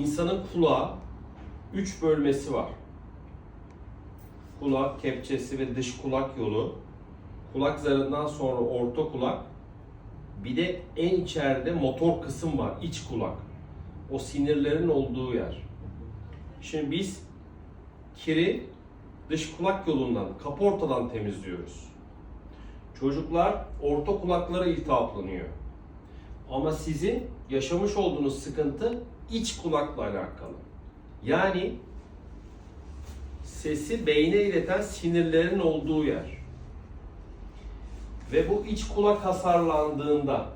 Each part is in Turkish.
insanın kulağı üç bölmesi var. Kulak kepçesi ve dış kulak yolu. Kulak zarından sonra orta kulak. Bir de en içeride motor kısım var, iç kulak. O sinirlerin olduğu yer. Şimdi biz kiri dış kulak yolundan, kaportadan temizliyoruz. Çocuklar orta kulaklara iltihaplanıyor. Ama sizin yaşamış olduğunuz sıkıntı iç kulakla alakalı. Yani sesi beyne ileten sinirlerin olduğu yer. Ve bu iç kulak hasarlandığında,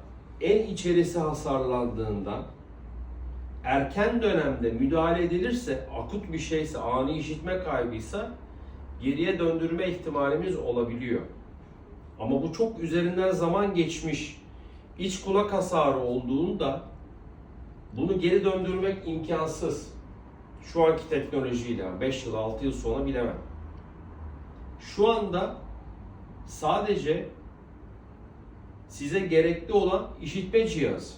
en içerisi hasarlandığında erken dönemde müdahale edilirse, akut bir şeyse, ani işitme kaybıysa geriye döndürme ihtimalimiz olabiliyor. Ama bu çok üzerinden zaman geçmiş iç kulak hasarı olduğunda bunu geri döndürmek imkansız. Şu anki teknolojiyle 5 yıl 6 yıl sonra bilemem. Şu anda sadece size gerekli olan işitme cihazı.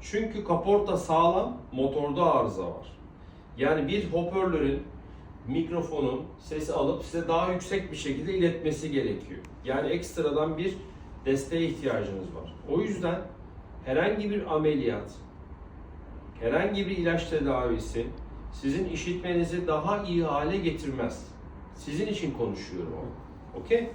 Çünkü kaporta sağlam, motorda arıza var. Yani bir hoparlörün mikrofonun sesi alıp size daha yüksek bir şekilde iletmesi gerekiyor. Yani ekstradan bir desteğe ihtiyacınız var. O yüzden herhangi bir ameliyat, herhangi bir ilaç tedavisi sizin işitmenizi daha iyi hale getirmez. Sizin için konuşuyorum. Okey?